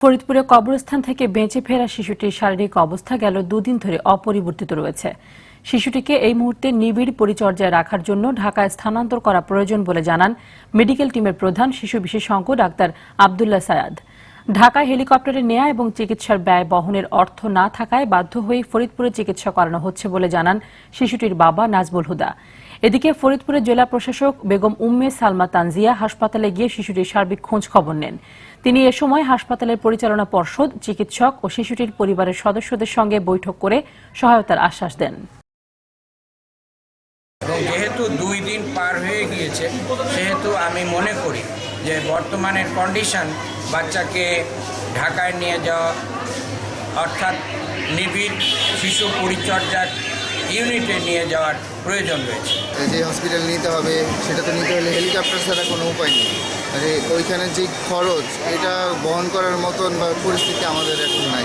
ফরিদপুরে কবরস্থান থেকে বেঁচে ফেরা শিশুটির শারীরিক অবস্থা গেল দুদিন ধরে অপরিবর্তিত রয়েছে। শিশুটিকে এই মুহূর্তে নিবিড় পরিচর্যায় রাখার জন্য ঢাকায় স্থানান্তর করা প্রয়োজন বলে জানান মেডিকেল টিমের প্রধান শিশু বিশেষজ্ঞ ডাক্তার আবদুল্লাহ সায়াদ। ঢাকায় হেলিকপ্টারে নেয়া এবং চিকিৎসার ব্যয় বহনের অর্থ না থাকায় বাধ্য হয়ে ফরিদপুরে চিকিৎসা করানো হচ্ছে বলে জানান শিশুটির বাবা নাজবুল হুদা। এদিকে ফরিদপুরের জেলা প্রশাসক বেগম উম্মে সালমা তানজিয়া হাসপাতালে গিয়ে শিশুটির সার্বিক খোঁজ খবর নেন। তিনি এ সময় হাসপাতালের পরিচালনা পর্ষদ, চিকিৎসক ও শিশুটির পরিবারের সদস্যদের সঙ্গে বৈঠক করে সহায়তার আশ্বাস দেন। যেহেতু দুই দিন পার হয়ে গিয়েছে, সেহেতু আমি মনে করি যে বর্তমানের কন্ডিশন বাচ্চাকে ঢাকায় নিয়ে যাওয়া, অর্থাৎ নিবিড় শিশু পরিচর্যা ইউনিটে নিয়ে যাওয়ার প্রয়োজন রয়েছে। যে হসপিটাল নিতে হবে, সেটা তো নিতে হলে হেলিকপ্টার ছাড়া কোনো উপায় নেই। আর ওইখানে যে খরচ, এটা বহন করার মতন বা পরিস্থিতি আমাদের এখন নাই।